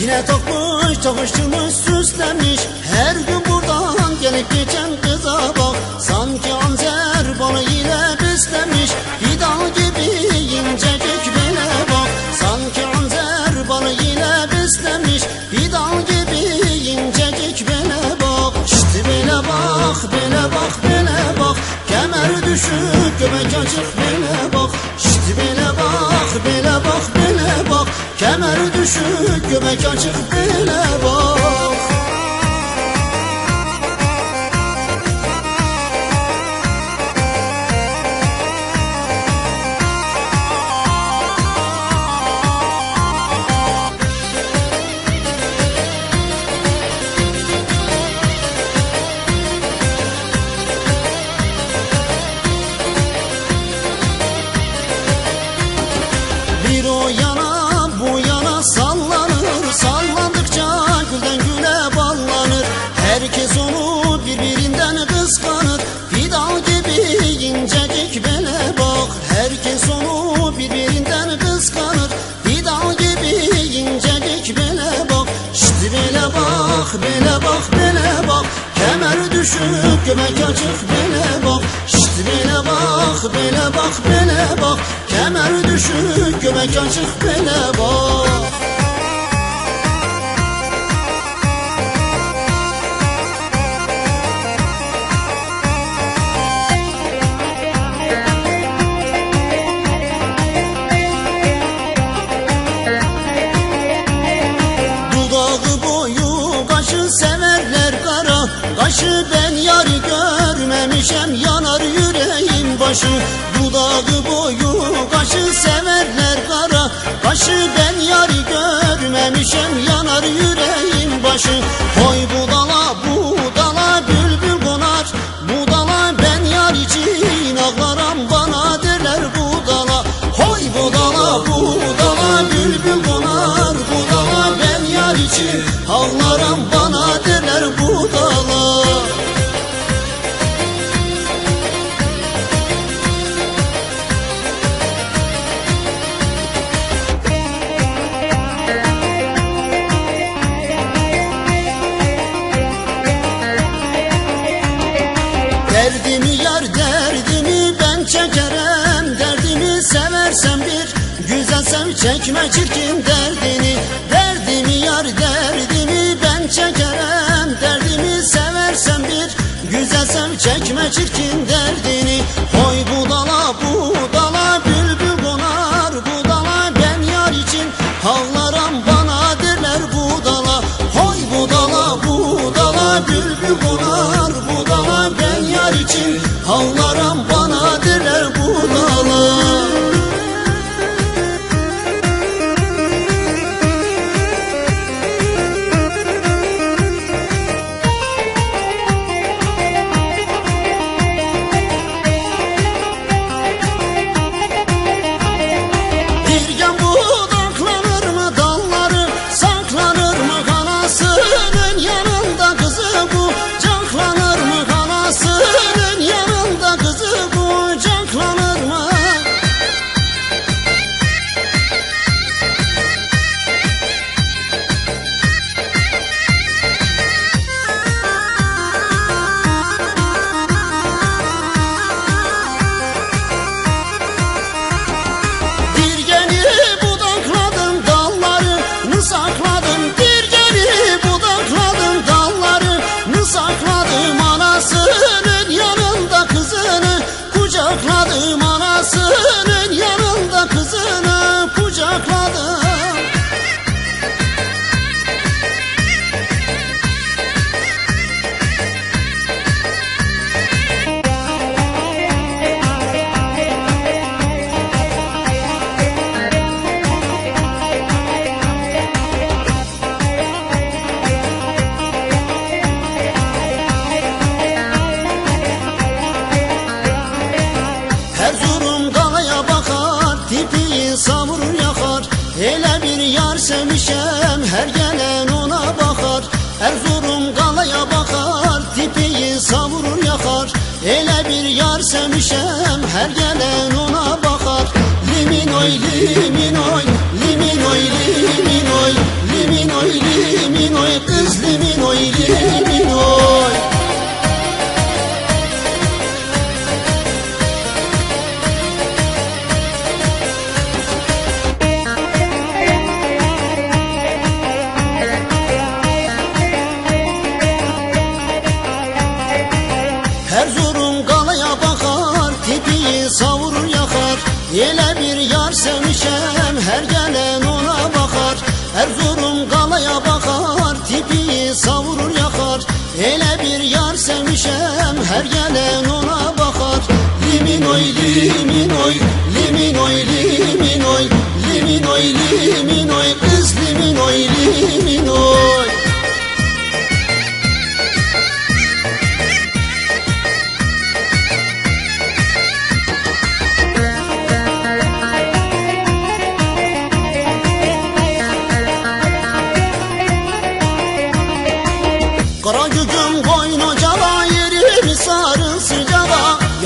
Yine takmış çakıştırmış süslenmiş. Her gün buradan gelip geçen kıza bak. Sanki anzer bana yine beslemiş. düşük göbek açık bile var düşüp göbek açık bele bak. Şşt bele bak bele bak bele bak. Kemer düşük göbek açık bele bak. düşem yanar yüreğim başı Dudağı boyu kaşı severler kara. çekerim Derdimi seversen bir Güzel sev çekme çirkin derdini. Derdimi yar derdimi ben çekerim Derdimi seversen bir Güzel sev çekme çirkin derdini. 呵呵 Semişem her gelen ona bakar. Limin oy limin Ele bir yar sevmişem. Her gelen ona bakar Erzurum galaya bakar. Tipi savurur yakar Ele bir yar sevmişem. Her gelen ona bakar. Limin oy limin oy limin oy limin oy limin oy limin oy. Kız limin oy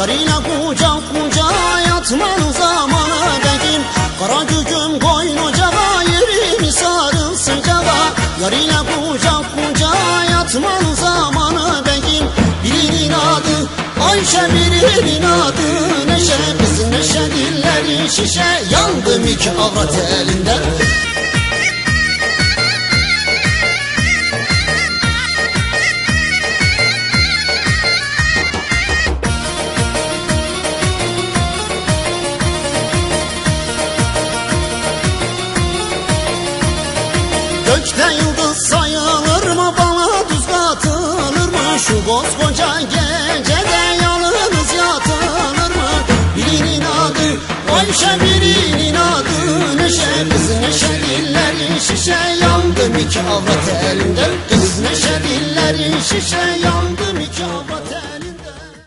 Yarıyla kucak kucağa yatmanın zamanı bekim Kara gülüm koyun ocağa yerimi sarın sıcağa. Yarıyla kucak kucağa yatmanın zamanı bekim Birinin adı Ayşe birinin adı Neşe. Kız neşe dilleri şişe. Yandım iki avrat elinden Şu koskoca gecede yalnız yatılır mı? Birinin adı Ayşe birinin adı Neşe. Kız neşe dillerin şişe Yandım iki avrat elimden Kız neşe dillerin şişe